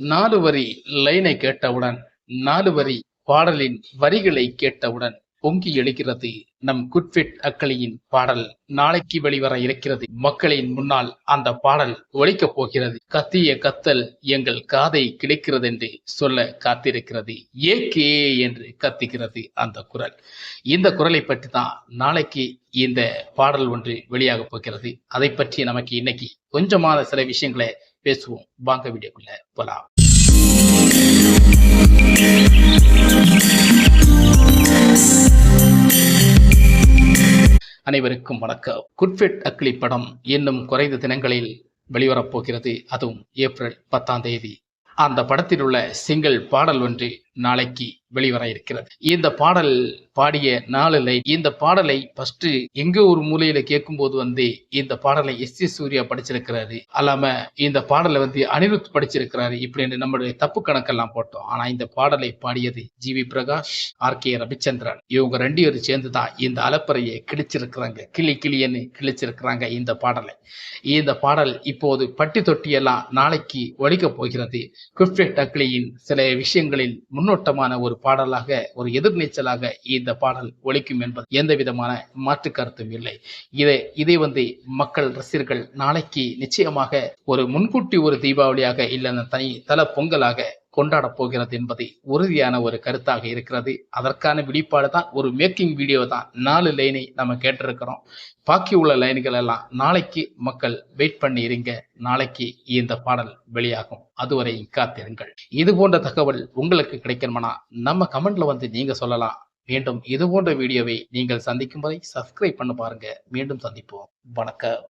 நாலு வரி லைனை கேட்டவுடன் நாலு வரி பாடலின் வரிகளை கேட்டவுடன் பொங்கி எழுகிறது நம் குட்ஃபிட் அக்களியின் பாடல். நாளைக்கு வெளிவர இருக்கிறது. மக்களின் முன்னால் அந்த பாடல் ஒழிக்கப் போகிறது. கத்திய கத்தல் எங்கள் காதை கிடைக்கிறது என்று சொல்ல காத்திருக்கிறது. ஏகே என்று கத்துகிறது அந்த குரல். இந்த குரலை பற்றி தான் நாளைக்கு இந்த பாடல் ஒன்று வெளியாக போகிறது. அதை பற்றி நமக்கு இன்னைக்கு கொஞ்சமான சில விஷயங்களை பேசுவோம். வாங்க வீடியோக்குள்ள போலாம். அனைவருக்கும் வணக்கம். குட்ஃபிட் அக்லி படம் இன்னும் குறைந்த தினங்களில் வெளிவரப் போகிறது. அதுவும் ஏப்ரல் பத்தாம் தேதி. அந்த படத்தில் உள்ள சிங்கிள் பாடல் ஒன்று நாளைக்கு வெளிவர இருக்கிறது. இந்த பாடல் பாடிய நாளில் இந்த பாடலை ஃபர்ஸ்ட் எங்க ஒரு மூலையில கேட்கும்போது வந்து இந்த பாடலை எஸ் எஸ் சூர்யா படிச்சிருக்கிறாரு. அல்லாம இந்த பாடலை வந்து அனிருத் படிச்சிருக்கிறாரு. இப்படின்னு நம்மளுடைய தப்பு கணக்கெல்லாம் போட்டோம். ஆனா இந்த பாடலை பாடியது G we Prakash R K Ravichandran. இவங்க ரெண்டு பேரும் சேர்ந்து தான் இந்த அலப்பறையை கிழிச்சிருக்கிறாங்க. கிளி கிளியன்னு கிழிச்சிருக்கிறாங்க இந்த பாடலை. இந்த பாடல் இப்போது பட்டி தொட்டியெல்லாம் நாளைக்கு ஒழிக்க போகிறது. குஃப்ரெட் அக்லியின் சில விஷயங்களில் முன்னோட்டமான ஒரு பாடலாக ஒரு எதிர்நீச்சலாக இந்த பாடல் ஒழிக்கும் என்பது எந்த விதமான மாற்று கருத்தும் இல்லை. இதை இதை வந்து மக்கள் ரசிகர்கள் நாளைக்கு நிச்சயமாக ஒரு முன்கூட்டி ஒரு தீபாவளியாக இல்லைன்னா தனி தல பொங்கலாக கொண்டாடப் போகிறது என்பது உறுதியான ஒரு கருத்தாக இருக்கிறது. அதற்கான வெளிப்பாடு தான் ஒரு மேக்கிங் வீடியோ தான். நாலு லைனை நம்ம கேட்டிருக்கிறோம். பாக்கி உள்ள லைன்கள் எல்லாம் நாளைக்கு மக்கள் வெயிட் பண்ணி இருங்க. நாளைக்கு இந்த பாடல் வெளியாகும். அதுவரை காத்திருங்கள். இது போன்ற தகவல் உங்களுக்கு கிடைக்கணும்னா நம்ம கமெண்ட்ல வந்து நீங்க சொல்லலாம். மீண்டும் இது போன்ற வீடியோவை நீங்கள் சந்திக்கும் வரை சப்ஸ்கிரைப் பண்ண பாருங்க. மீண்டும் சந்திப்போம். வணக்கம்.